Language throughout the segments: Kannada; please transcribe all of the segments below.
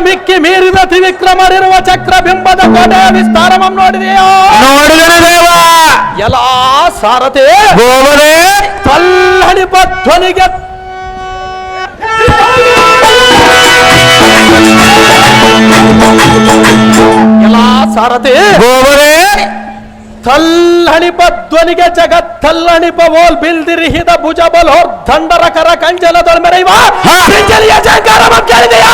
ಮಿಕ್ಕಿ ಮೀರಿದ ತ್ರಿವಿಕ್ರಮರಿರುವ ಚಕ್ರ ಬಿಂಬದ ಕೋಟೆಯ ವಿಸ್ತಾರವನ್ನು ನೋಡಿದೆಯೋ? ನೋಡಿದನ ದೇವ. ಎಲ್ಲಾ ಸಾರಥಿ ಗೋವರೆ. ತಲ್ಲಣಿಪ ಧ್ವನಿಗೆ ಎಲ್ಲಾ ಸಾರಥಿ ಗೋವರೆ. ತಲ್ಲಣಿಪ ಧ್ವನಿಗೆ ಜಗತ್ತಲ್ಲಣಿಪ ಓಲ್ ಬಿಲ್ದಿರಿಹಿದ ಭುಜ ಬಲೋರ್ ದಂಡರ ಕರ ಕಂಜಲ ಮೆರೆಯುವ ಹಾ. ಪಿಂಚಲಿಯ ಜಂಕಾರ ಕೇಳಿದೆಯಾ?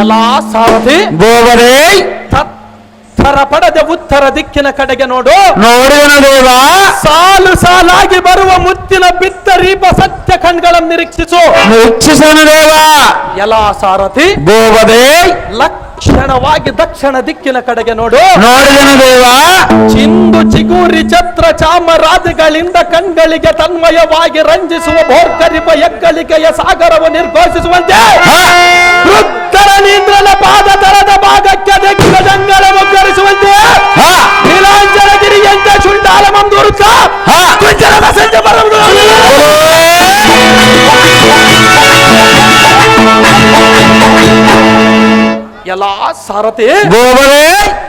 ಎಲ್ಲಾ ಸಾರಥಿ ಬೋವರೇ ತತ್ತರ ಪಡೆದ ಉತ್ತರ ದಿಕ್ಕಿನ ಕಡೆಗೆ ನೋಡು. ನೋಡಿದನ ದೇವ. ಸಾಲು ಸಾಲಾಗಿ ಬರುವ ಮುತ್ತಿನ ಬಿತ್ತರೀಪ ಸತ್ಯ ಕಣ್ಗಳನ್ನು ನಿರೀಕ್ಷಿಸು. ನಿರೀಕ್ಷಿಸೋಣ ದೇವ ಎಲ್ಲಾ ಸಾರಥಿ ದೇವದೇ ಲಕ್ಷಣವಾಗಿ ದಕ್ಷಿಣ ದಿಕ್ಕಿನ ಕಡೆಗೆ ನೋಡು. ನೋಡಿದನು ದೇವ. ಚಿಂದು ಚಿಗುರಿ ಛತ್ರ ಚಾಮರಾಜಗಳಿಂದ ಕಣ್ಗಳಿಗೆ ತನ್ಮಯವಾಗಿ ರಂಜಿಸುವ ಭೋರ್ಕರಿಪ ಎಗ್ಗಳಿಕೆಯ ಸಾಗರವು ನಿರ್ಘೋಷಿಸುವಂತೆ. ವೃತ್ತರನೀಂದ್ರನ ಪಾದ ತರದ ಭಾಗಕ್ಕೆ ದಿಕ್ಕ ಜಂಗಲ ಸಾರಥಿ. ಗೋವರೆ.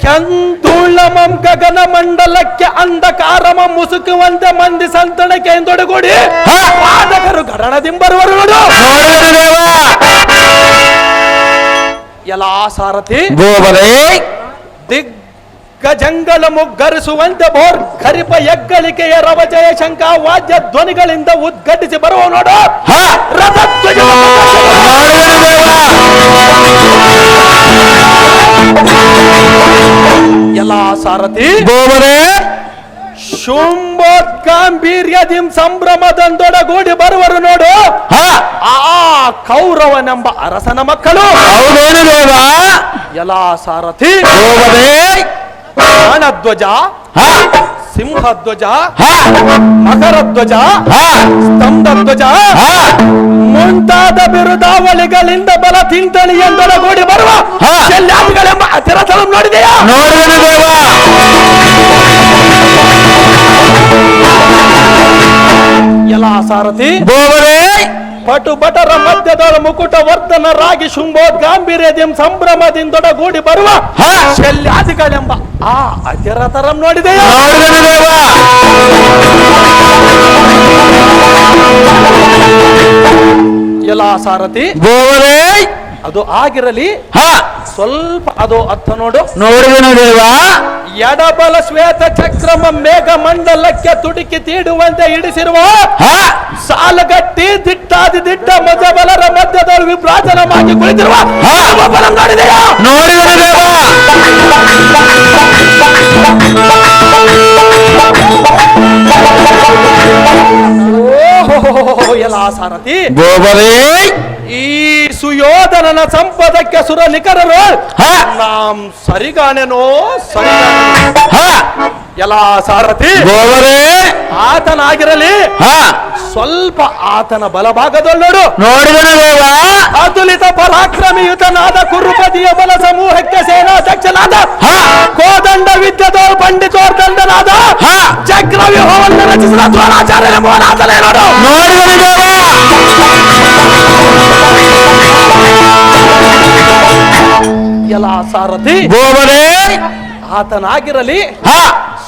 ಚಂದುಳಮಂ ಗಗನ ಮಂಡಲಕ್ಕೆ ಅಂಧಕಾರಮ ಮುಸುಕುವಂತೆ ಮಂದಿ ಸಂತಣಕ್ಕೆ ಎಂದೊಡಗೂಡಿ ಹಾ. ಪಾದಕರು ಗರಣದಿಂಬರುವರು ನೋಡು. ಎಲ್ಲ ಸಾರಥಿ. ಗೋವರೆ. ದಿಗ್ಗಜಂಗಳ ಮುಗ್ಗರಿಸುವಂತೆ ಬೋರ್ ಖರಿಪ ಎಗ್ಗಳಿಕೆಯ ರವ ಜಯಶಂಕ ವಾದ್ಯ ಧ್ವನಿಗಳಿಂದ ಉದ್ಘಟಿಸಿ ಬರುವ ನೋಡು. ಎಲ್ಲ ಸಾರಥಿ. ಗಾಂಭೀರ್ಯ ದಿಂ ಸಂಭ್ರಮದಂದೊಡಗೂಡಿ ಬರುವರು ನೋಡು. ಹಾ. ಆ ಕೌರವನೆಂಬ ಅರಸನ ಮಕ್ಕಳು. ಎಲ್ಲ ಸಾರಥಿ. ಬಾಣಧ್ವಜ ಹಾ? ಸಿಂಹಧ್ವಜ ಹಾ? ಮಕರಧ್ವಜ ಸ್ತಂಭಧ್ವಜ ಹಾ? ಮುಂತಾದ ಬಿರುದಾವಳಿಗಳಿಂದ ಬಲ ತಿಂತಣಿ ಎಂದೊಡಗೂಡಿ ಬರುವ ಹಾ. ಶಲ್ಯಾದಿಗಳೆಂಬ ಅತಿರಥನ ನೋಡಿದೆಯಾ? ಎಲ್ಲ ಸಾರಥಿ ಪಟು ಬಟರ ಮಧ್ಯದೊಳ ಮುಕುಟ ವರ್ಧನರಾಗಿ ಸಂಭ್ರಮದಿಂದ ದೊಡಗೂಡಿ ಬರುವ ಹಾ. ಶಲ್ಯಾದಿಗಳೆಂಬ ಆ ಅಜರತರಂ ನೋಡಿದೆಯಾ? ದೇವ. ಎಲ್ಲ ಸಾರಥಿ ಅದು ಆಗಿರಲಿ. ಹಾ. ಸ್ವಲ್ಪ ಅದು ಅರ್ಥ ನೋಡು. ನೋಡಿದ ದೇವ. ಎಡಬಲ ಶ್ವೇತ ಚಕ್ರಮ ಮೇಘ ಮಂಡಲಕ್ಕೆ ತುಡುಕಿ ತೀಡುವಂತೆ ಇಡಿಸಿರುವ ಸಾಲಗಟ್ಟಿ ದಿಟ್ಟಾದಿ ದಿಟ್ಟ ಮಜಬಲರ ಮಧ್ಯದಲ್ಲಿ ವಿಭ್ರಾಜನವಾಗಿ ಕುಳಿತಿರುವ ಹಾ. ಶಿವಬಲ ನೋಡಿದೆಯಾ? ಓಹೋ ಎಲ್ಲ ಸಾರಥಿ. ಈ ಸುಯೋಧನನ ಸಂಪದಕ್ಕೆ ಸುರ ನಿಖರರು. ಹಾ. ನಾಂ ಸರಿಗಾನೆನೋ ಸರಿ. ಎಲ್ಲ ಸಾರಥಿ. ಆತನಾಗಿರಲಿ. ಹಾ. ಸ್ವಲ್ಪ ಆತನ ಬಲಭಾಗದಲ್ಲಿ ನೋಡು. ನೋಡಿದನು ಅತುಲಿತ ಪರಾಕ್ರಮಿಯುತನಾದ ಕುರುಪತಿಯ ಬಲ ಸಮೂಹಕ್ಕೆ ಸೇನಾಧ್ಯಕ್ಷನಾದ ಕೋದಂಡ ವಿದ್ಯದೋ ಪಂಡಿತೋರ್ದಂಡನಾದ ಹಾ. ಚಕ್ರ ವ್ಯೂಹವನ್ನು ರಚಿಸಿದ ದ್ರೋಣಾಚಾರ್ಯ ಎಂಬುವನಾತನೇ ನೋಡು. ನೋಡಿದನ ದೇವ ಎಲ್ಲ ಸಾರಥಿ. ಗೋವರೇ ಆತನಾಗಿರಲಿ. ಹಾ.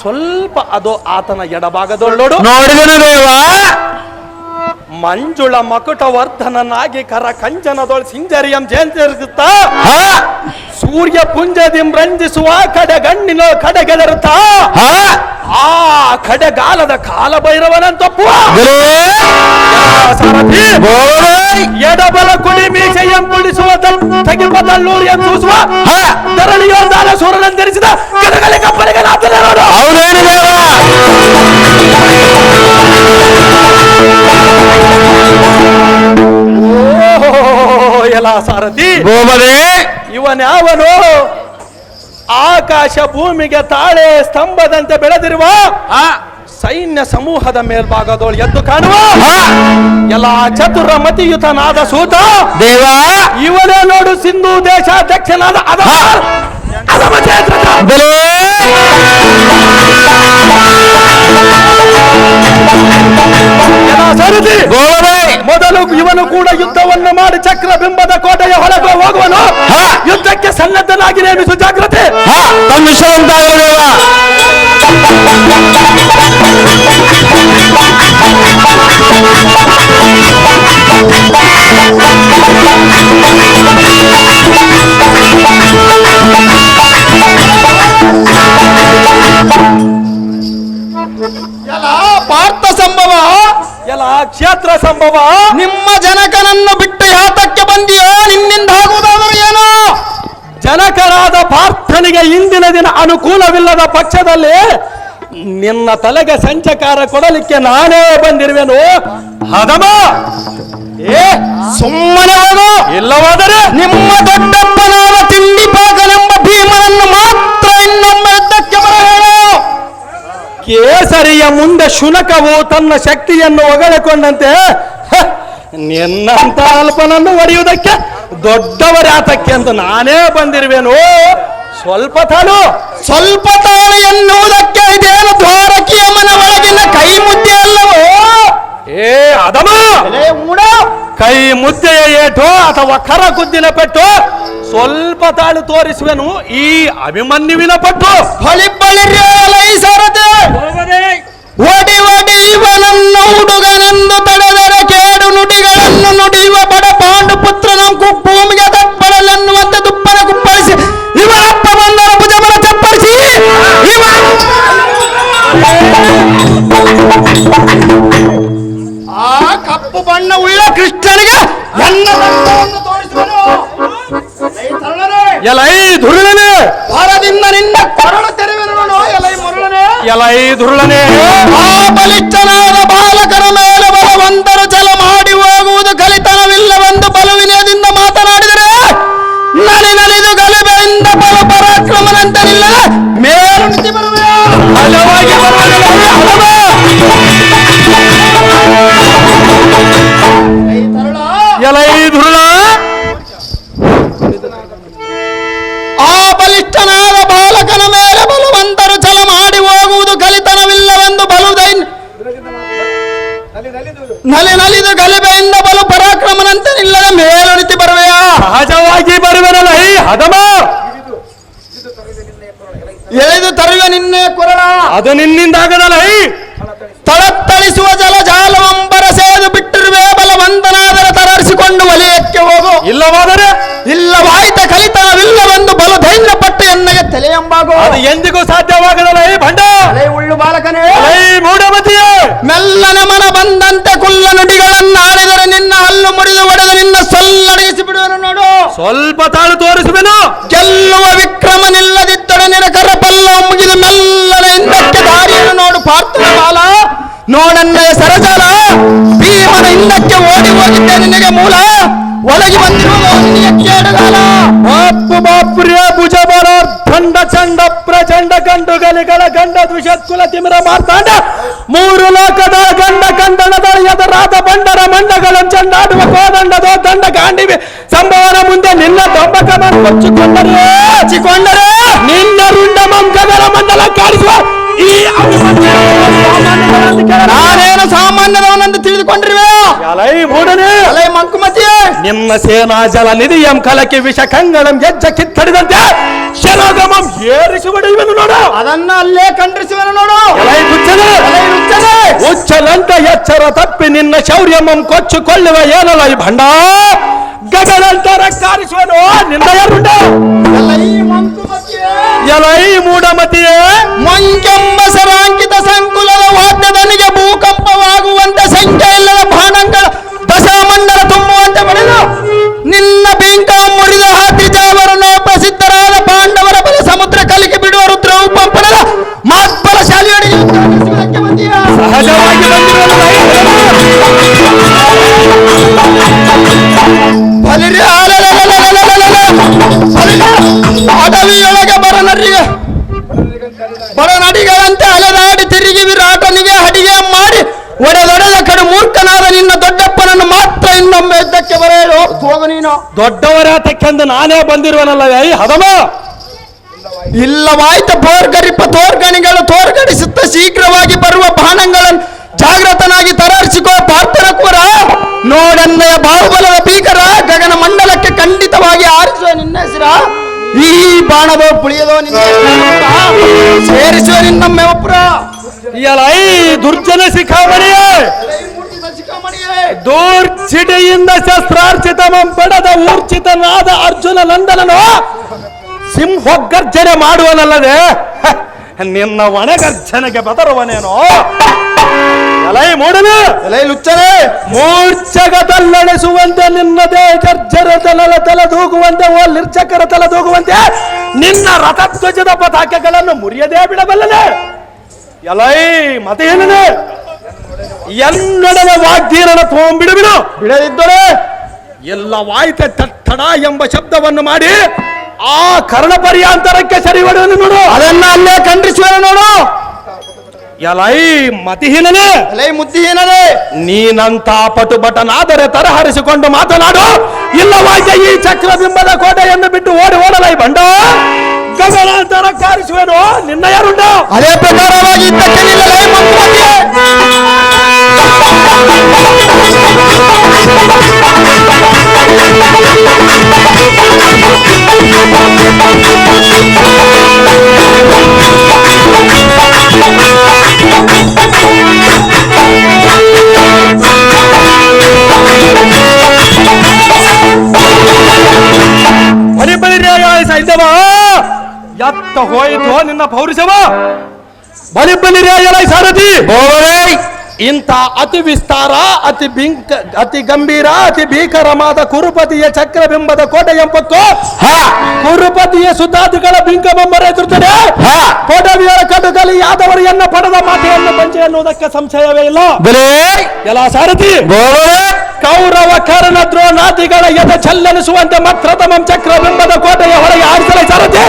ಸ್ವಲ್ಪ ಅದು ಆತನ ಎಡಭಾಗದೊಳ್ಳೋಡು ನೋಡಿದನು ದೇವ? ಮಂಜುಳ ಮಕುಟವರ್ಧನನಾಗಿ ಕರ ಕಂಚನದೊಳ ಸಿಂಜರಿಯಂ ಜೇಂತಿರುತ್ತ ಹಾ. ಸೂರ್ಯ ಪುಂಜದಿಂ ರಂಜಿಸುವ ಕಡೆ ಗಣ್ಣಿನ ಕಡೆಗೆದರುತ್ತಾ ಹಾ. ಆ ಕಡೆಗಾಲದ ಕಾಲ ಭೈರವನಂತಪ್ಪುವ ಗುರು ಸಾರಥಿ ಗೋಮರೇ ಎಡಬಲ ಕುಡಿ ಮೀಸೆಯಂ ಕುಡಿಸುವ ತಗಿಪದಲ್ಲೂರಿಯಂ ಸೂಸುವ ಹಾ ಧರಣಿಯೋದಾನ ಸೂರನಂದರಿಸಿದ ಗದಗಲಿ ಕಪ್ಪಲಿಗೆ ನಾತನೆ ನೋಡು ಹೌದೇನು ದೇವ ಓ ಎಲ್ಲ ಸಾರಥಿ ಗೋಮರೇ ಇವನ್ಯಾವನು ಆಕಾಶ ಭೂಮಿಗೆ ತಾಳೆ ಸ್ತಂಭದಂತೆ ಬೆಳೆದಿರುವ ಆ. ಸೈನ್ಯ ಸಮೂಹದ ಮೇಲ್ಭಾಗದೋಳು ಎದ್ದು ಕಾಣುವ ಎಲ್ಲ ಚತುರ ಮತಿಯುತನಾದ ಸೂತ. ದೇವ. ಇವನೇ ನೋಡು ಸಿಂಧು ದೇಶಾಧ್ಯಕ್ಷನಾದ ಮೊದಲು ಇವನು ಕೂಡ ಯುದ್ಧವನ್ನು ಮಾಡಿ ಚಕ್ರ ಬಿಂಬದ ಕೋಟೆಯ ಹೊರಗೆ ಹೋಗುವನು. ಹಾ. ಯುದ್ಧಕ್ಕೆ ಸನ್ನದ್ಧನಾಗಿ ನೇಮಿಸು ಜಾಗ್ರತೆ. ಹಾ ತಮ್ಮಿಷ್ಟವಂತಾಗಲು ದೇವ ಪಾರ್ಥ ಸಂಭವ. ಎಲ್ಲ ಕ್ಷೇತ್ರ ಸಂಭವ. ನಿಮ್ಮ ಜನಕನನ್ನು ಬಿಟ್ಟು ಯಾತಕ್ಕೆ ಏನು ಜನಕರಾದ ಪಾರ್ಥನಿಗೆ ಇಂದಿನ ದಿನ ಅನುಕೂಲವಿಲ್ಲದ ಪಕ್ಷದಲ್ಲಿ ನಿನ್ನ ತಲೆಗೆ ಸಂಚಕಾರ ಕೊಡಲಿಕ್ಕೆ ನಾನೇ ಬಂದಿರುವೆನು. ಹದಮ. ಏ, ಸುಮ್ಮನೆ ಹೋಗು. ಇಲ್ಲವಾದರೆ ನಿಮ್ಮ ದೊಡ್ಡಪ್ಪನಾದ ತಿಂಡಿ ಪಾಕನೆಂಬ ಭೀಮನನ್ನು ಮಾತ್ರ ಇನ್ನೊಮ್ಮ ಯುದ್ಧಕ್ಕೆ ಬರಬೇಡ. ಕೇಸರಿಯ ಮುಂದೆ ಶುನಕವು ತನ್ನ ಶಕ್ತಿಯನ್ನು ಒಗಳಿಕೊಂಡಂತೆ ನಿನ್ನಂತ ಅಲ್ಪನನ್ನು ಒಡೆಯುವುದಕ್ಕೆ ದೊಡ್ಡವರಾತಕ್ಕೆ ಅಂತ ನಾನೇ ಬಂದಿರುವೆನು? ಸ್ವಲ್ಪ ತಾಳು. ಸ್ವಲ್ಪ ತಾಳು ಎನ್ನುವುದಕ್ಕೆ ಇದೇನು ದ್ವಾರಕಿಯ ಮನ ಒಳಗಿನ ಕೈ ಮುದ್ದೆ ಅಲ್ಲವೋ? ಏ ಅದಮ ಕೈ ಮುದ್ದೆಯ ಏಟು ಅಥವಾ ಕರ ಗುದ್ದಿನ ಪೆಟ್ಟು? ಸ್ವಲ್ಪ ತಾಳು ತೋರಿಸುವೆನು ಈ ಅಭಿಮನ್ಯುವಿನ ಪಟ್ಟು. ಓಡಿ ಓಡಿ ಇವನನ್ನು ಹುಡುಗನೆಂದು ತಡೆದರೆ ಕೇಡು ನುಡಿಗಳನ್ನು ನುಡಿಯುವ ಬಡ ಪಾಂಡು ಪುತ್ರನ ಕು- ಭೂಮಿಗೆ ತಪ್ಪಡಲೆನ್ನುವಂತೆ ದುಪ್ಪನ ಕುಪ್ಪಳಿಸಿ ಇವರಪ್ಪ ಬಂದರ ಭುಜಬಲ ಚಪ್ಪರಿಸಿ ಇವ ಆ ಕಪ್ಪು ಬಣ್ಣ ಉಳ್ಳ ಕೃಷ್ಣನಿಗೆ ನನ್ನ ದಂಡವನ್ನು ತೋರಿಸುವನು ಏ ತರುಣರೇ, ಎಲೈ ಧುರುಳನೆ ಹೊರದಿಂದ ನಿನ್ನ ಕೊರಳು ತೆರೆಯುವೆನು ನೋಡು ಎಲೈ ಮರುಳನೆ ಎಲೈ ಧುರುಳನೆ ಆ ಬಲಿಷ್ಠನಾದ ನಲಿದು ಗಲಿಬೆಯಿಂದ ಬಲು ಪರಾಕ್ರಮನಂತೆ ನಿಲ್ಲದೆ ಮೇಲು ನಿಂತು ಬರುವೆಯಾ? ಸಹಜವಾಗಿ ಐ ಹದಮ! ಎಳೆದು ತರುವೆ ನಿನ್ನೆ ಕೊರಳ. ಅದು ನಿನ್ನಿಂದಾಗದಲೈ ತಳತ್ತಳಿಸುವ ಜಲ ಜಾಲವಂಬರ ಸೇದು ಬಿಟ್ಟಿರುವೆ ಬಲವಂತನಾದರೆ ತರರಿಸಿಕೊಂಡು ವಲಯಕ್ಕೆ ಹೋಗು. ಇಲ್ಲವಾದರೆ? ಇಲ್ಲವಾಯ್ತ ಕಲಿತನವಿಲ್ಲವೆಂದು ಬಲು ಧೈರ್ಯ ಪಟ್ಟು ಎನ್ನಗೆ ತಲೆಯಂಬಾಗು ಅದು ಎಂದಿಗೂ ಸಾಧ್ಯವಾಗದಲೈ ಭಂಡ! ತಲೆ ಉಳ್ಳು ಬಾಲಕನೇ. ಮೂಢಮತಿಯೇ ಮೆಲ್ಲನೆ ಮನ ಬಂದಂತೆ ಕುಲ್ಲ ನುಡಿಗಳನ್ನಾಡಿದರೆ ನಿನ್ನ ಹಲ್ಲು ಮುರಿದು ಒಡೆದು ನಿನ್ನ ಸೊಲ್ಲಡಗಿಸಿ ಬಿಡುವನು ನೋಡು. ಸ್ವಲ್ಪ ತಾಳು ತೋರಿಸುವೆನು. ಗೆಲ್ಲುವ ವಿಕ್ರಮ ನಿಲ್ಲದಿದ್ದರೆ ನಿನಕರ ಪಲ್ಲ ಮುಗಿದು ಮೆಲ್ಲನೆ ಹಿಂದಕ್ಕೆ ದಾರಿಯನ್ನು ನೋಡು ಪಾರ್ಥನ ಬಾಲ. ನೋಡನ್ನ ಸರಜಾಲ ಭೀಮನ ಹಿಂದಕ್ಕೆ ಓಡಿ ಹೋಗಿದ್ದೆ ನಿನಗೆ ಮೂಲ. ಒಳಗೆ ಬಂದಿರುವ ಬಾಪು ಬಾಪು ರೇ ದಂಡ ಚಂಡ ಪ್ರಚಂಡ ಗಂಡು ಗಲಿಗಳ ಗಂಡ ದ್ವಿಷತ್ ಕುಲ ತಿಮಿರ ಮಾರ್ತಾಂಡ ಮೂರು ಲೋಕದ ಗಂಡ ಕಂದಣದ ಎದರಾದ ಬಂಡರ ಮಂಡಗಳ ಚಂಡಾಡುವ ಕೋದಂಡದ ದಂಡ ಗಾಂಡಿವೆ ಸಂಭವನ ಮುಂದೆ ನಿನ್ನ ದೊಂಬಕ ಕೊಚ್ಚಿಕೊಂಡರೆ ಹಚ್ಚಿಕೊಂಡರೆ ನಿನ್ನ ರುಂಡ ಮಂಕದರ ಮಂಡಲ ಕಾಡಿಸುವ ಈ ಅಭಿಮನ್ಯು ಸಾಮಾನ್ಯನಂತೆ ಕೇಳಲಾರೆ. ನಾನೇನು ಸಾಮಾನ್ಯದವನೆಂದು ತಿಳಿದುಕೊಂಡಿರುವೆ ಎಲೈ ಮೂಡನೆ ನಿನ್ನ ಸೇನಾ ಜಲ ನಿಧಿಯಂ ಕಲಕಿ ವಿಷ ಕಂಗಳಂ ಗೆಜ್ಜ ಕಿತ್ತಡಿದಂತೆ ಶರಗಮಂ ಏರಿಸಿ ಹೊಡೆಯುವನು ನೋಡು. ಅದನ್ನ ಅಲ್ಲೇ ಖಂಡಿಸುವನು ನೋಡು. ಎಲೈ ಹುಚ್ಚನೇ, ಎಲೈ ಹುಚ್ಚನೇ! ಉಚ್ಚಲಂತ ಎಚ್ಚರ ತಪ್ಪಿ ನಿನ್ನ ಶೌರ್ಯಮಂ ಕೊಚ್ಚಿಕೊಳ್ಳುವ ಏನಲ್ಲ ಈ ಭಂಡ. ಗಗನಂತ ರಕ್ತಾರಿಸುವನು ನಿನ್ನ ಯಾರುಂಡ! ಎಲೈ ಮೂಢಮತಿಯೇ ಮಂಕೆಂಬ ಸರಾಂಕಿತ ಸಂಕುಲದ ವಾದ್ಯದನಿಗೆ ಭೂಕಂಪವಾಗುವಂತ ಸಂಖ್ಯೆ ಇಲ್ಲದ ದೊಡ್ಡವರಾತಕ್ಕೆಂದು ನಾನೇ ಬಂದಿರುವನಲ್ಲ ಐ ಹದಮ? ಇಲ್ಲವಾಯ್ತ ಬೋರ್ಗರಿಪ್ಪ ತೋರ್ಗಣಿಗಳು ತೋರ್ಗಡಿಸುತ್ತ ಶೀಘ್ರವಾಗಿ ಬರುವ ಬಾಣಗಳನ್ನು ಜಾಗೃತನಾಗಿ ತರಾರಿಸಿಕೋ ಪಾರ್ಥನ ಕೂರ ನೋಡನ್ನಯ ಬಾಹುಬಲದ ಭೀಕರ ಗಗನ ಮಂಡಲಕ್ಕೆ ಖಂಡಿತವಾಗಿ ಆರಿಸುವ ನಿನ್ನ ಹೆಸರ? ಈ ಬಾಣದೋ ಪುಳಿಯದೋ ನಿನ್ನ ಸೇರಿಸುವ ನಿನ್ನ ಒಬ್ಬರ ಈ ದುರ್ಜನ ಶಿಖಾಮಣಿಯೇ. ದೂರ್ಚಿಡೆಯಿಂದ ಶಸ್ತ್ರಾರ್ಚಿತಮಂ ಪಡೆದ ಊರ್ಚಿತನಾದ ಅರ್ಜುನ ನಂದನನು ಸಿಂಹಗರ್ಜನೆ ಮಾಡುವನಲ್ಲದೆ ನಿನ್ನ ಒಣಗರ್ಜನೆಗೆ ಬದರುವನೇನೋ? ಅಲೈ ಮೂಡಲು. ಅಲೈ ಲುಚ್ಚನೆ ಮೂರ್ಛಗದಲ್ಲಣಿಸುವಂತೆ ನಿನ್ನದೇ ಗರ್ಜರ ತಲ ದೂಗುವಂತೆ ಓ ನಿರ್ಚಕರ ತಲೆದೂಗುವಂತೆ ನಿನ್ನ ರಥಧ್ವಜದ ಪತಾಕೆಗಳನ್ನು ಮುರಿಯದೇ ಬಿಡಬಲ್ಲದೆ ಎಲೈ ಮತೇನನೆ ಎನ್ನಡನ ವಾಗ್ದೀರನ ತೋಂಬಿಡುವಿನ ಬಿಡದಿದ್ದರೆ. ಎಲ್ಲ ವಾಯ್ತೆ ತಟ್ಟಡ ಎಂಬ ಶಬ್ದವನ್ನು ಮಾಡಿ ಆ ಕರ್ಣ ಪರ್ಯಾಂತರಕ್ಕೆ ಸರಿ ಹೊಡೆದನು ನೋಡು. ಅದನ್ನ ಅಲ್ಲೇ ಖಂಡಿಸುವ ನೋಡು. ಎಲೈ ಮತಿಹೀನನೇ. ಎಲೈ ಮುದ್ದಿಹೀನನೇ. ನೀನಂತ ಪಟುಬಟನಾದರೆ ತರಹರಿಸಿಕೊಂಡು ಮಾತನಾಡು. ಇಲ್ಲವಾಯ್ತೆ ಈ ಚಕ್ರಬಿಂಬದ ಕೋಟೆಯನ್ನು ಬಿಟ್ಟು ಓಡಿ ಓಡಲೈ ಬಂಡ. ಗಗನಾಂತರ ಕಾರಿಸುವೆನು. ನಿನ್ನ ಯಾರುಂಡ? ಅದೇ ಪ್ರಕಾರವಾಗಿ ಹೋಯಿತು ಪೌರಿಸವ. ಪೌರುಷವ ಬಲಿ ಬಲಿ ರೇಯಲೈ ಸಾರಥಿ ಇಂಥ ಅತಿ ವಿಸ್ತಾರ ಅತಿ ಬಿಂಕ ಅತಿ ಗಂಭೀರ ಅತಿ ಭೀಕರವಾದ ಕುರುಪತಿಯ ಚಕ್ರಬಿಂಬದ ಕೋಟೆ ಎಂಬಕ್ಕೂ ಕುರುಪತಿಯ ಸುಧಾದಿಗಳ ಬಿಂಕಬಂಬರ ಎದುರುತ್ತದೆ. ಕೋಟವಿಯರ ಕಡುಗಲಿ ಯಾದವರು ಎನ್ನ ಪಡೆದ ಮಾತೆಯನ್ನು ಪಂಚೆ ಎನ್ನುವುದಕ್ಕೆ ಸಂಶಯವೇ ಇಲ್ಲ. ಎಲ್ಲ ಸಾರಥಿ. ಕೌರವ ಕರ್ಣ ದ್ರೋಣಾದಿಗಳ ಎದೆ ಚಲ್ಲನಿಸುವಂತೆ ಮತ್ರತಮಂ ಚಕ್ರಬಿಂಬದ ಕೋಟೆಯ ಹೊರಗೆ ಆರಿಸಲೇ ಸಾರಥಿ.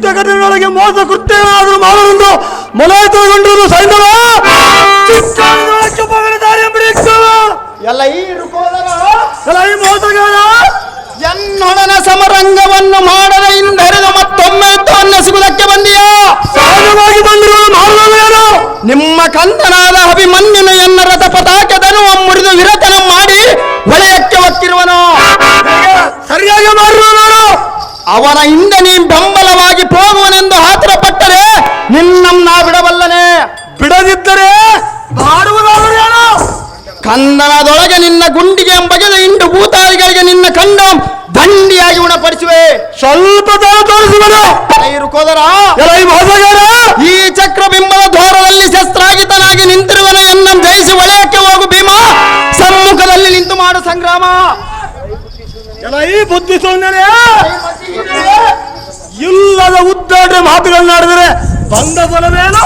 ಕೂತಿನ ಮೋಸ ಕೃತ್ಯಗಳಾದರೂ ಮಾಡಲೆಂದು ದಾರಿಯಂ ಬಿಡಿತು ಎಲ್ಲ ಈ ರುಕೋದರ ಎಲ್ಲ ಈ ಮೋಸಗಾರ? ಎನ್ನೊಡನ ಸಮರಂಗವನ್ನು ಮಾಡದ ಹಿಂದೆರೆದು ಮತ್ತೊಮ್ಮೆ ತನ್ನ ಸಿಗುವುದಕ್ಕೆ ಬಂದಿಯಾ? ಸಹಜವಾಗಿ ಬಂದಿರುವ ಮಾಡುವುದೇನು ನಿಮ್ಮ ಕಂದನಾದ ಅಭಿಮನ್ಯನು ಎನ್ನ ರಥ ಪತಾಕದನು ಮುರಿದು ವಿರತನ ಮಾಡಿ ವಲಯಕ್ಕೆ ಒಕ್ಕಿರುವನು. ಸರಿಯಾಗಿ ಮಾಡಿರುವ ಅವನ ಹಿಂದೆ ಕಂದನದೊಳಗೆ ನಿನ್ನ ಗುಂಡಿಗೆ ಬಗೆದ ಇಂಡು ಭೂತಾದಿಗಳಿಗೆ ನಿನ್ನ ಕಂಡ ದಂಡಿಯಾಗಿ ಉಣಪಡಿಸುವೆ. ಸ್ವಲ್ಪ ತರ ತೋರಿಸುವನು ರುಕೋದರ ಎಲ್ಲ ಈ ಚಕ್ರಬಿಂಬದ ದ್ವಾರದಲ್ಲಿ ಶಸ್ತ್ರಾಗಿತನಾಗಿ ನಿಂತಿರುವನ ಎನ್ನ ಜಯಿಸಿ ಒಳೆಯಕ್ಕೆ ಹೋಗು ಭೀಮ. ಸಮ್ಮುಖದಲ್ಲಿ ನಿಂತು ಮಾಡು ಸಂಗ್ರಾಮ. ಬುದ್ಧಿ ಸೌಂದರ್ಯ. ಇಲ್ಲದ ಉದ್ದಾಟ ಮಾತುಗಳನ್ನಾಡಿದರೆ ಬಂದ ಫಲವೇನು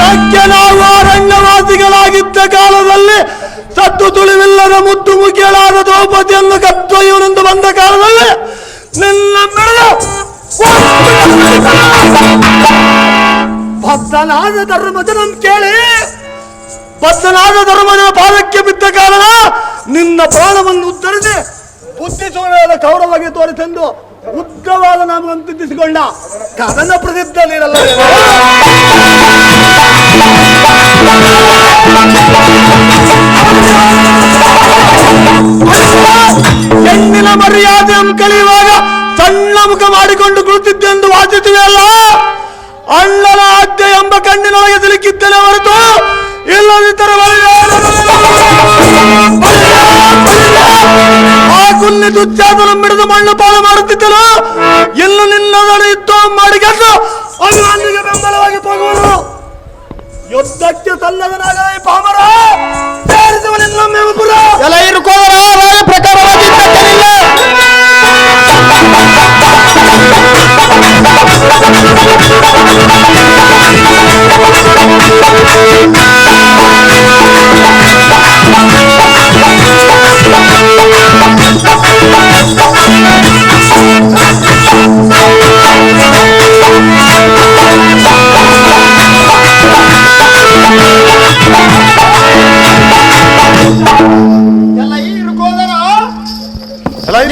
ಎಂದಕ್ಕೆ ನಾವು ಅರಣ್ಯವಾಸಿಗಳಾಗಿದ್ದ ಕಾಲದಲ್ಲಿ ಸತ್ತು ತುಳಿವಿಲ್ಲದ ಮುದ್ದು ಮುಗಿಯಲಾದ ದ್ರೌಪದಿಯನ್ನು ಕತ್ತೊಯ್ಯುವನೆಂದು ಬಂದ ಕಾಲದಲ್ಲಿ ನಿನ್ನ ಮೆರೆದ ಧರ್ಮಜನ ಕೇಳಿ, ಬದ್ಧನಾದ ಧರ್ಮಜನ ಪಾದಕ್ಕೆ ಬಿದ್ದ ಕಾರಣ ನಿನ್ನ ಪ್ರಾಣವನ್ನು ಉದ್ಧರಿಸಿ ಬುದ್ಧಿಸುವನಾದ ಕೌರವಾಗಿ ತೋರಿಸೆಂದು ಉದ್ದವಾದ ನಾಮವನ್ನು ತಿದ್ದಿಸಿಕೊಂಡ ಕದನ ಪ್ರಸಿದ್ಧ ನೀರಲ್ಲ. ಹೆಣ್ಣಿನ ಮರ್ಯಾದೆಯನ್ನು ಕಳೆಯುವಾಗ ಸಣ್ಣ ಮುಖ ಮಾಡಿಕೊಂಡು ಕುಳಿತಿದ್ದೆಂದು ವಾಚಿಸುವೆಯಲ್ಲ ಅಣ್ಣನ ಆದ್ಯ ಎಂಬ ಕಣ್ಣಿನೊಳಗೆ ಸಿಲುಕಿದ್ದೇನೆ ಹೊರತು ಇಲ್ಲದಿದ್ದರೆ ಆ ಕುನ್ನಿ ದುಚ್ಚಾದನ ಮಿಡಿದು ಮಣ್ಣು ಪಾಲು ಮಾಡುತ್ತಿದ್ದನು? ಎಲ್ಲ ನಿನ್ನದನ್ನು ಇತ್ತು ಮಾಡಿಕೊಂಡು ಅಭಿಮಾನಿಗೆ ಬೆಂಬಲವಾಗಿ ಹೋಗುವನು. ಯುದ್ಧಕ್ಕೆ ಸಲ್ಲದನಾಗ ಪಾಮರ ಎಲ್ಲ ರಾಜ ಪ್ರಕಾರವಾಗಿ ಯುದ್ಧಕ್ಕೆ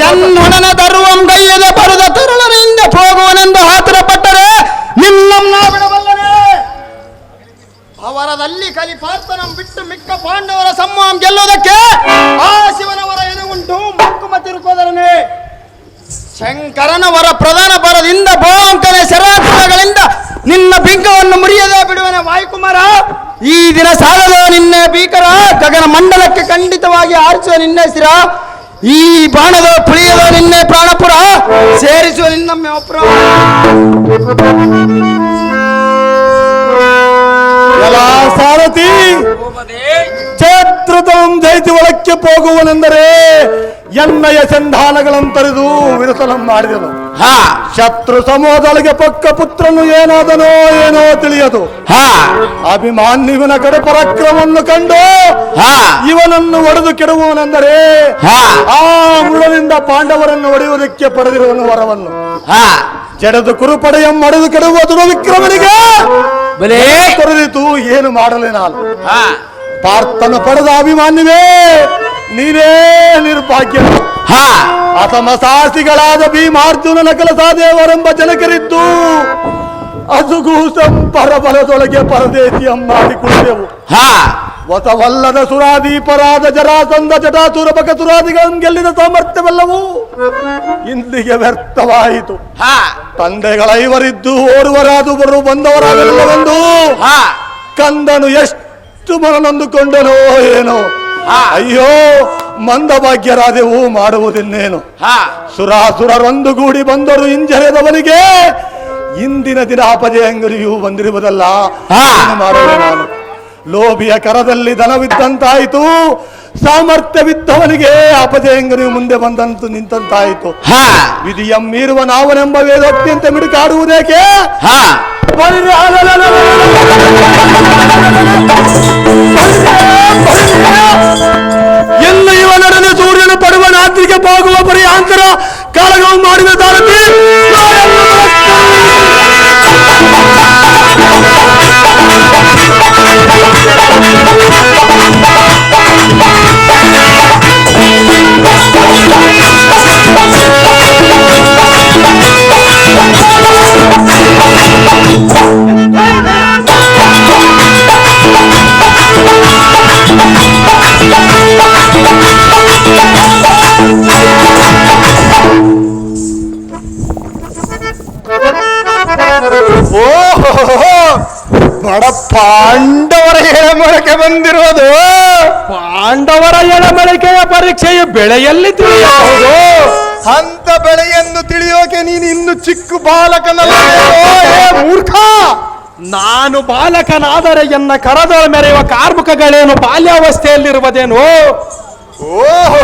ಎನ್ನೊಡನ ತರುವಂ ಗೈಯದ ಬರದ ತರುಣನಿಂದ ಹೋಗುವನೆಂದು ಆತುರ ಪಟ್ಟರೆ ನಿನ್ನನ್ನ ಬಿಡಬಲ್ಲನೆ. ಅವರದಲ್ಲಿ ಕಲಿಪಾರ್ತನಂ ಬಿಟ್ಟು ಮಿಕ್ಕ ಪಾಂಡವರ ಸಂವಾಮ ಗೆಲ್ಲುವುದಕ್ಕೆ ಆ ಶಿವನವರ ಎನಗುಂಟು ಮಕ್ಕುಮತಿ ರುಕೋದರನೆ ಶಂಕರನವರ ಪ್ರಧಾನ ಬರದಿಂದ ಬೋಂಕನೆ ಶರಾಕುಲಗಳಿಂದ ನಿನ್ನ ಬಿಂಕವನ್ನು ಮುರಿಯದೆ ಬಿಡುವನೆ ವಾಯುಕುಮಾರ. ಈ ದಿನ ಸಾಲದ ನಿನ್ನ ಭೀಕರ ಗಗನ ಮಂಡಲಕ್ಕೆ ಖಂಡಿತವಾಗಿ ಆರಿಸುವ ನಿನ್ನೆ ಸಿರ ಈ ಬಾಣದ ಪುಳಿಯದ ನಿನ್ನೆ ಪ್ರಾಣಪುರ ಸೇರಿಸುವ ನಿನ್ನ ಎಲ್ಲ ಸಾರಥಿ ಕ್ಷೇತ್ರದಂ ಜೈತಿ ಒಳಕ್ಕೆ ಹೋಗುವನೆಂದರೆ ಎನ್ನಯ ಸಂಧಾನಗಳನ್ನು ತರೆದು ವಿರಸಲಂ ಮಾಡಿದನು. ಹಾ. ಶತ್ರು ಸಮೂಹದೊಳಗೆ ಪಕ್ಕ ಪುತ್ರನು ಏನಾದನೋ ಏನೋ ತಿಳಿಯದು. ಹಾ. ಅಭಿಮಾನ್ಯುವಿನ ಕಡೆ ಪರಾಕ್ರಮವನ್ನು ಕಂಡು ಹಾ. ಇವನನ್ನು ಒಡೆದು ಕೆಡುವವನೆಂದರೆ ಹಾ. ಆ ಮೃಡದಿಂದ ಪಾಂಡವರನ್ನು ಒಡೆಯುವುದಕ್ಕೆ ಪಡೆದಿರುವನು ವರವನ್ನು. ಹಾ. ಜಡದು ಕುರುಪಡೆಯ ಒಡೆದು ಕೆಡುವ ದುರ ವಿಕ್ರಮನಿಗೆ ಬಲೇ. ತೊರೆದಿತು ಏನು ಮಾಡಲಿ ನಾನು. ಪಾರ್ಥನು ಪಡೆದ ಅಭಿಮಾನ್ಯವೇ ನೀನೇ ನಿರ್ಭಾಗ್ಯ. ಹಾ. ಅಸಮ ಸಾಹಸಿಗಳಾದ ಭೀಮಾರ್ಜುನನ ಕೆಲಸಾದೇವರೆಂಬ ಜನಕರಿದ್ದು ಅಸುಗೂಸಂ ಪರಬಲದೊಳಗೆ ಪರದೇಶಿಯಂ ಮಾಡಿಕೊಂಡೆವು ಹಾ. ವಸವಲ್ಲದ ಸುರಾದೀಪರಾದ ಜರಾಸಂದ ಜಟಾಸುರ ಬಕಸುರಾದಿಗಳನ್ನು ಗೆಲ್ಲಿದ ಸಾಮರ್ಥ್ಯವೆಲ್ಲವೂ ಇಂದಿಗೆ ವ್ಯರ್ಥವಾಯಿತು. ಹಾ. ತಂದೆಗಳ ಐವರಿದ್ದು ಬರು ಬಂದವರಾಗಲಿಲ್ಲವೆಂದು ಹಾ. ಕಂದನು ಎಷ್ಟು ಮನನೊಂದುಕೊಂಡನೋ ಏನೋ. ಅಯ್ಯೋ ಮಂದಭಾಗ್ಯರಾದೆವು ಮಾಡುವುದಿನ್ನೇನು ಹಾ. ಸುರಾಸುರರೊಂದುಗೂಡಿ ಬಂದರು ಹಿಂಜರಿದವನಿಗೆ ಇಂದಿನ ದಿನ ಅಪಜಯ ಅಂಗಡಿಯು ಬಂದಿರುವುದಲ್ಲ? ಮಾಡುವೆ ನಾನು? ಲೋಭಿಯ ಕರದಲ್ಲಿ ಧನವಿದ್ದಂತಾಯಿತು. ಸಾಮರ್ಥ್ಯವಿದ್ದವನಿಗೆ ಅಪಜಯ ಅಂಗಡಿಯು ಮುಂದೆ ಬಂದಂತು ನಿಂತಂತಾಯಿತು. ಹಾ. ವಿಧಿಯ ಮೀರುವ ನಾವನೆಂಬ ವೇದೋಕ್ತಿಯಂತ ಮಿಡುಕಾಡುವುದೇಕೆ. ಎಲ್ಲ ಇವನೊಡನೆ ಸೂರ್ಯನು ಪಡುವ ರಾತ್ರಿಗೆ ಹೋಗುವ ಪರ್ಯಾಂತರ ಕಾಳಗವು ಮಾಡಿದ ಸಾರಥಿ ಓಹೋ ಬಡ ಪಾಂಡವರ ಹೇಳಮೊಳಕೆ ಬಂದಿರೋದು. ಪಾಂಡವರ ಎಳಮಳಿಕೆಯ ಪರೀಕ್ಷೆಯ ಬೆಳೆಯಲ್ಲಿ ತಿಳಿಯಬಹುದು. ಅಂತ ಬೆಳೆಯನ್ನು ತಿಳಿಯೋಕೆ ನೀನು ಇನ್ನು ಚಿಕ್ಕ ಬಾಲಕನಲ್ಲ. ಮೂರ್ಖ! ನಾನು ಬಾಲಕನಾದರೆ ಎನ್ನ ಕರದೊಳ ಮೆರೆಯುವ ಕಾರ್ಮಿಕಗಳೇನು ಬಾಲ್ಯಾವಸ್ಥೆಯಲ್ಲಿರುವುದೇನು? ಓಹೋ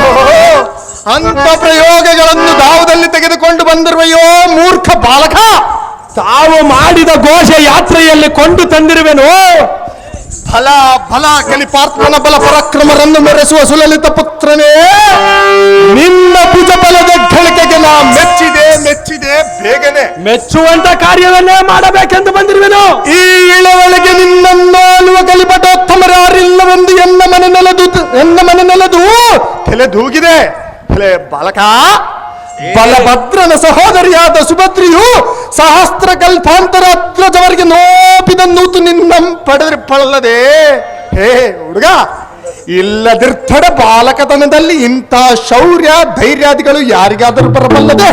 ಅಂತ ಪ್ರಯೋಗಗಳನ್ನು ದಾವದಲ್ಲಿ ತೆಗೆದುಕೊಂಡು ಬಂದಿರುವೆಯೋ ಮೂರ್ಖ ಬಾಲಕ? ತಾವು ಮಾಡಿದ ಘೋಷ ಯಾತ್ರೆಯಲ್ಲಿ ಕೊಂಡು ತಂದಿರುವೆನು. ಫಲ ಫಲ ಕಲಿಪಾರ್ಥನ ಬಲ ಪರಾಕ್ರಮರನ್ನು ಮೆರೆಸುವ ಸುಲಲಿತ ಪುತ್ರನೇ ನಿನ್ನ ಭುಜ ಬಲದ ಗಳಿಕೆಗೆ ನಾ ಮೆಚ್ಚಿದೆ ಮೆಚ್ಚಿದೆ ಬೇಗನೆ. ಮೆಚ್ಚುವಂತ ಕಾರ್ಯವನ್ನೇ ಮಾಡಬೇಕೆಂದು ಬಂದಿರುವೆನು. ಈ ಇಳವಳಿಗೆ ನಿನ್ನನ್ನು ಆಳುವ ಕಲಿಪಟೋತ್ತಮರಾರಿಲ್ಲವೆಂದು ಎನ್ನ ಮನೆ ನೆಲದು ಎನ್ನ ಮನೆ ನೆಲದು ತಲೆ ದೂಗಿದೆ. ತಲೆ ಬಾಲಕ ಬಲಭದ್ರನ ಸಹೋದರಿಯಾದ ಸುಭದ್ರಿಯು ಸಹಸ್ರ ಕಲ್ಪಾಂತರ ಅಗ್ರಜವರಿಗೆ ನೋಪಿದ ನೂತು ನಿನ್ನ ಪಡೆದ್ರೆ ಪಳಲದೆ ಹೇ ಹುಡುಗ ಇಲ್ಲದಿರ್ತಡ ಬಾಲಕತನದಲ್ಲಿ ಇಂಥ ಶೌರ್ಯ ಧೈರ್ಯಾದಿಗಳು ಯಾರಿಗಾದರೂ ಬರಬಲ್ಲದೆ?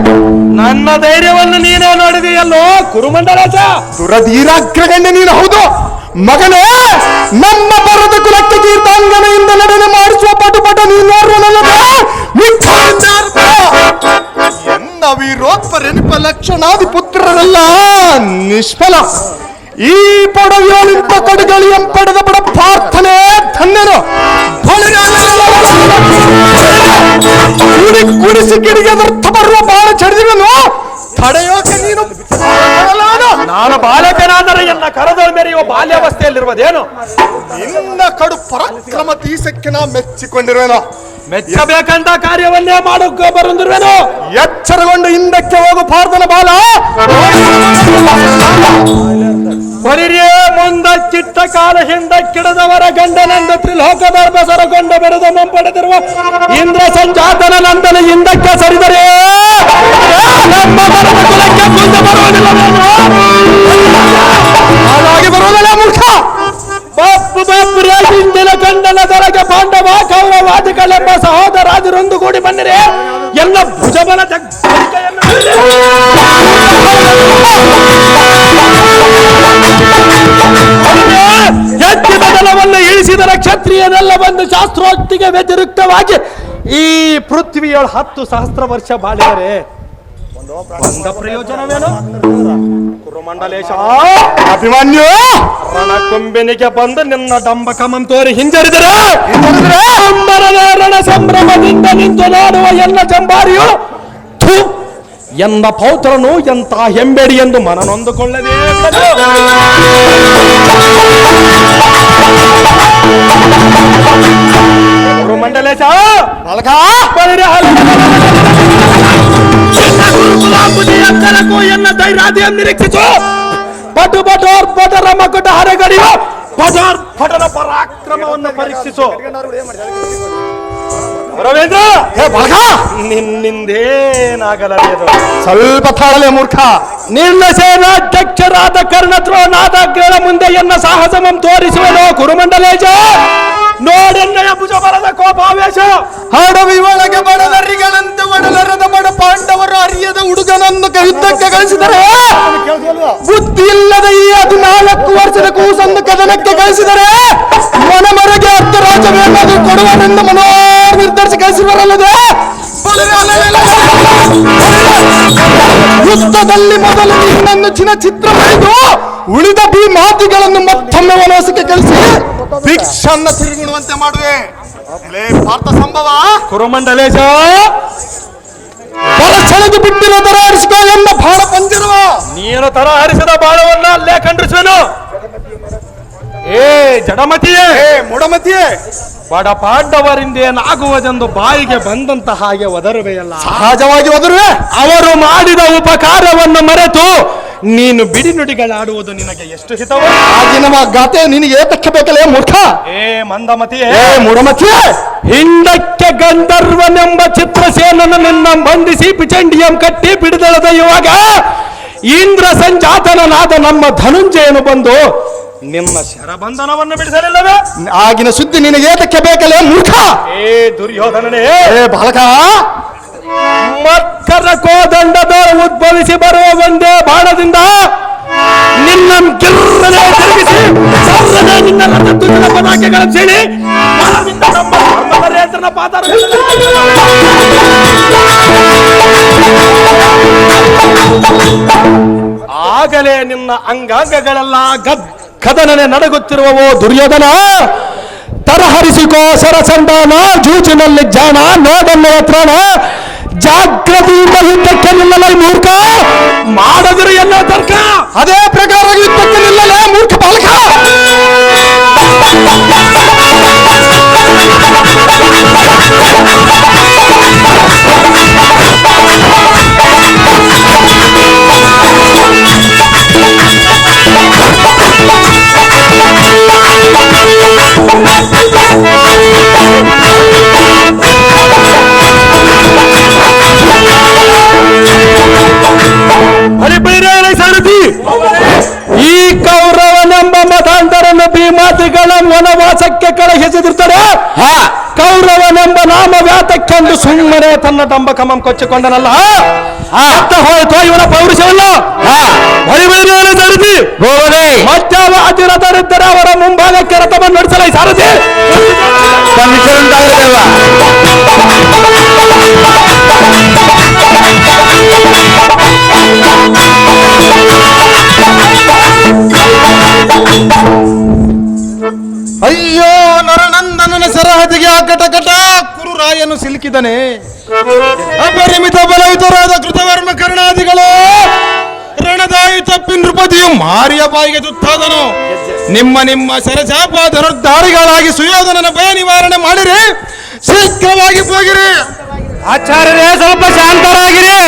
ನನ್ನ ಧೈರ್ಯವನ್ನು ನೀನೇ ನೋಡಿದೆಯಲ್ಲೋ ಕುರುಮಂಡರಾಜ? ದುರಧೀರಾಗ್ರಗಣ್ಯ ನೀನು ಹೌದು. ಮಗನೇ ನಮ್ಮ ಬರದ ಕುಲಕ್ಕೆ ಕೀರ್ತಾಂಗನೆಯಿಂದ ನಡೆನೆ ಮಾಡಿಸುವ ಪಟು ಪಟ ನೀನು ಎನ್ನ ವೀರೋತ್ಪರೆನಿಪ ಲಕ್ಷಣಾದಿ ಪುತ್ರರೆಲ್ಲ ನಿಷ್ಫಲ. ಈ ಪೊಡವಿಯೊಳಿಂಪ ಕೊಡುಗಳಿಯಂ ಪಡೆದ ಬಡ ಪ್ರಾರ್ಥನೆ ಧನ್ಯರು. ಕುಡಿ ಕುಡಿಸಿ ಕಿಡಿಗೆ ವ್ಯರ್ಥ ಬರುವ ಬಾಳ ಚಡಿದಿವನು ತಡೆಯೋಕೆ ನೀನು. ನಾನು ಬಾಲಕನಾದರೆ ಎನ್ನ ಕರದೊಳ ಮೆರೆಯುವ ಬಾಲ್ಯಾವಸ್ಥೆಯಲ್ಲಿರುವುದೇನು? ನಿನ್ನ ಕಡು ಪರಾಕ್ರಮ ತೀಸಕ್ಕೆ ನಾ ಮೆಚ್ಚಿಕೊಂಡಿರುವೆನು? ಮೆಚ್ಚಬೇಕಂತ ಕಾರ್ಯವನ್ನೇ ಮಾಡೋಕೆ ಬರುತ್ತಿರುವೆನು ಎಚ್ಚರಗೊಂಡು ಹಿಂದಕ್ಕೆ ಹೋಗು ಪಾರ್ಥನ ಬಾಲ. ಹೊರಿರೇ ಮುಂದಕ್ಕಿಟ್ಟ ಕಾಲ ಹಿಂದಕ್ಕಿಡದವರ ಗಂಡನೆಂದು ತ್ರಿಲೋಕದ ಬೆಸರಗೊಂಡ ಬೆರೆದ ಮುಂಪಡೆದಿರುವ ಇಂದ್ರ ಸಂಜಾತನ ನಂದನ ಹಿಂದಕ್ಕೆ ಸರಿದರೆ. ನಮ್ಮ ಕುಲಕ್ಕೆ ಮುಂದೆ ಬರುವುದಿಲ್ಲ ಹಾಗಾಗಿ ಬರುವುದಿಲ್ಲ ಮೂರ್ಖ. ಬಾಪು ಬಾಪು ರೇ ಹಿಂದಿನ ಗಂಡನ ದೊರಗೆ ಪಾಂಡವ, ಕೌರವಾದಿಗಳೆಂಬ ಸಹೋದರಾದಿರೊಂದು ಕೂಡಿ ಬಂದರೆ ಎಲ್ಲ ಭುಜಬಲ ಜಗ್ಗರಿಕೆಯನ್ನು ಎತ್ತಿದ ಬಲವನ್ನು ಇಳಿಸಿದರೆ ಕ್ಷತ್ರಿಯನೆಲ್ಲ ಬಂದು ಶಾಸ್ತ್ರೋಕ್ತಿಗೆ ವ್ಯತಿರಿಕ್ತವಾಗಿ ಈ ಪೃಥ್ವಿಯೊಳ ಹತ್ತು ಸಹಸ್ರ ವರ್ಷ ಬಾಳಿದರೆ ಒಂದ ಪ್ರಯೋಜನವೇನು? ಕುರುಮಂಡಲೇಶ. ಅಭಿಮನ್ಯು! ರಣಕೊಂಬೆನಿಗೆ ಬಂದು ನಿನ್ನ ಡಂಬಕಮಂ ತೋರಿ ಹಿಂಜರಿದರೆ ಸಂಭ್ರಮದಿಂದ ನಿಂತು ನಾಡುವ ಎಲ್ಲ ಚಂಬಾರಿಯು? ಎಂದ ಪೌತ್ರನು ಎಂತ ಹೆಂಬೆಡಿ ಎಂದು ಮನನೊಂದುಕೊಳ್ಳದೆ ಮಂಡಲೇಶ! ಬಾಲಕ ಬಲಿರೆ ಹಲ್ಲು. ಎನ್ನ ಗುರುಕುಲಾಂಬುದಿಯ ಕನಕು ಎನ್ನ ಧೈರ್ಯಾದಿಯಂ ನಿರೀಕ್ಷಿಸು. ಪಟು ಪಟೋರ್ ಪಟರ ಮಕಟ ಹರಗಡಿಯು. ಪಟೋರ್ ಪಟರ ಪರಾಕ್ರಮವನ್ನು ಪರೀಕ್ಷಿಸು. ರವೀಂದ್ರ! ಹೇ ಬಳಗ ನಿನ್ನಿಂದೇನಾಗಲದು ಸ್ವಲ್ಪ ತಾಳಲೆ ಮೂರ್ಖ. ನಿನ್ನ ಸೇನಾಧ್ಯಕ್ಷರಾದ ಕರ್ಣದ್ರೋನಾದಾಗ್ರಗಳ ಮುಂದೆ ಎನ್ನ ಸಾಹಸಮಂ ತೋರಿಸುವನು ಕುರುಮಂಡಲೇಶ ನೋಡೆನ್ನಯ ಭುಜಬಲದ ಕೋಪಾವೇಶ! ಹಾಡವಿ ಒಳಗೆ ಬಡದರಿಗಳಂತೆ ಒಡಲರದ ಬಡ ಪಾಂಡವರು ಅರಿಯದ ಹುಡುಗನನ್ನು ಯುದ್ಧಕ್ಕೆ ಕಳಿಸಿದರೆ? ಬುದ್ಧಿ ಇಲ್ಲದ ಈ ಹದಿನಾಲ್ಕು ವರ್ಷದ ಕೂಸನ್ನು ಕದನಕ್ಕೆ ಕಳಿಸಿದರೆ? ಮನಮರೆಗೆ ಹತ್ತು ರಾಜ್ಯವೇನಾದರೂ ಕೊಡುವನೆಂದು ಮನೋರ್ ನಿರ್ಧರಿಸಿ ಬರಲಿದೆ? ಯುದ್ಧದಲ್ಲಿ ಮೊದಲು ನಿನ್ನನ್ನು ಚಿನ್ನ ಚಿತ್ರ ಮಾಡಿದು ಉಳಿದ ಬಿ ಮಾತುಗಳನ್ನು ಮತ್ತೊಮ್ಮೆ ವನವಾಸಕ್ಕೆ ಕಳಿಸಿ. ಭಿಕ್ಷನ್ನ ತಿರುಗಿಡುವಂತೆ ಮಾಡುವೆ. ಭಾರತ ಸಂಭವ. ಕುರುಮಂಡಲೇಶ ಬಲ ಸೆಳೆದು ಬಿಟ್ಟಿನ ತರ ಹರಿಸಿಕೋ ಎಂಬ ಭಾರ ಪಂಜರವ. ನೀನು ತರ ಹರಿಸಿದ ಬಾಳವನ್ನ ಅಲ್ಲೇ ಖಂಡಿಸುವೆನು ಏ ಜಡಮತಿಯೇ. ಏ ಮುಡಮತಿಯೇ. ಬಡ ಪಾಂಡವರಿಂದೇನಾಗುವುದೆಂದು ಬಾಯಿಗೆ ಬಂದಂತ ಹಾಗೆ ಒದರುವೆಯಲ್ಲ. ಸಹಜವಾಗಿ ಒದರುವೆ? ಅವರು ಮಾಡಿದ ಉಪಕಾರವನ್ನು ಮರೆತು ನೀನು ಬಿಡಿ ನುಡಿಗಳಾಡುವುದು ನಿನಗೆ ಎಷ್ಟು ಹಿತವೋ? ಆಗಿನ ಗಾತೆ ನಿನಗೆ ಏತಕ್ಕೆ ಬೇಕಲೇ ಮೂರ್ಖ? ಏ ಮಂದಮತಿಯೇ. ಏ ಮುಡಮತಿಯೇ ಹಿಂದಕ್ಕೆ ಗಂಧರ್ವನೆಂಬ ಚಿತ್ರಸೇನನ್ನು ನಿನ್ನ ಬಂಧಿಸಿ ಪಿಚಂಡಿಯಂ ಕಟ್ಟಿ ಬಿಡದಳದ ಇವಾಗ ಇಂದ್ರ ಸಂಜಾತನನಾದ ನಮ್ಮ ಧನುಂಜಯನು ಬಂದು ನಿಮ್ಮ ಶರಬಂಧನವನ್ನು ಬಿಡಿಸಲಿಲ್ಲವೇ? ಆಗಿನ ಸುದ್ದಿ ನಿನಗೆ ಏತಕ್ಕೆ ಬೇಕಲೇ ಮೂರ್ಖ? ಏ ದುರ್ಯೋಧನನೇ. ಏ ಬಾಲಕ! ಮಕ್ಕರ ಕೋದಂಡದ ಉದ್ಭವಿಸಿ ಬರುವ ಒಂದೇ ಬಾಣದಿಂದ ನಿನ್ನ ಗಿರ್ರನೆ ತಿರುಗಿಸಿ ಸರ್ರನೆ ನಿನ್ನ ರಥಧ್ವಜದ ಪದಾಕೆಗಳ ಸೇಳಿ ಬಾಣದಿಂದ ನಮ್ಮ ಧರ್ಮಧರೇಂದ್ರನ ಪಾತಾಳ ಆಗಲೇ ನಿನ್ನ ಅಂಗಾಂಗಗಳೆಲ್ಲ ಗದ್ ಕದನನೆ ನಡಗುತ್ತಿರುವವೋ ದುರ್ಯೋಧನ, ತರಹರಿಸಿಕೋ ಸರಸಂಧಾನ ಜೂಜಿನಲ್ಲಿ ಜಾಣ ನೋಡನ್ನ ತ್ರಾಣ ಜಾಗೃತಿಯಿಂದ ಯುದ್ಧಕ್ಕೆ ನಿಲ್ಲಲ್ಲ ಮೂರ್ಖ, ಮಾಡದಿರು ಎಲ್ಲ ತರ್ಕ. ಅದೇ ಸಾರಥಿ ಈ ಕೌರವನೆಂಬ ಮತಾಂತರನ್ನು ಭೀಮಾತಿಗಳ ವನವಾಸಕ್ಕೆ ಕಳುಹಿಸಿದಿರ್ತಾರೆ ಕೌರವನೆಂಬ ನಾಮ ವ್ಯಾತಕ್ಕೆಂದು ಸುಮ್ಮನೆ ತನ್ನ ದಂಬಕಮಂ ಕೊಚ್ಚಿಕೊಂಡನಲ್ಲ ಅತ್ತ ಹೋಯ್ತು ಇವನ ಪೌರುಷವಲ್ಲ. ಸಾರಥಿ. ಮಧ್ಯಾವ ಅತಿರಥರಿದ್ದರೆ ಅವರ ಮುಂಭಾಗಕ್ಕೆ ರಥವನ್ನು ನಡೆಸಲ ಈ ಸಾರಥಿ ಬಲಯುತರಾದ ಕೃತವರ್ಮ ಕರ್ಣಾದಿಗಳು ತಪ್ಪಿ ನೃಪತಿಯು ಮಾರಿಯ ಬಾಯಿಗೆ ತುತ್ತಾದನು. ನಿಮ್ಮ ನಿಮ್ಮ ಸರಚಾಪ ಧನುರ್ಧಾರಿಗಳಾಗಿ ಸುಯೋಧನನ ಭಯ ನಿವಾರಣೆ ಮಾಡಿರಿ. ಶೀಘ್ರವಾಗಿ ಹೋಗಿರಿ. ಆಚಾರ್ಯರೇ ಸ್ವಲ್ಪ ಶಾಂತರಾಗಿರಿ.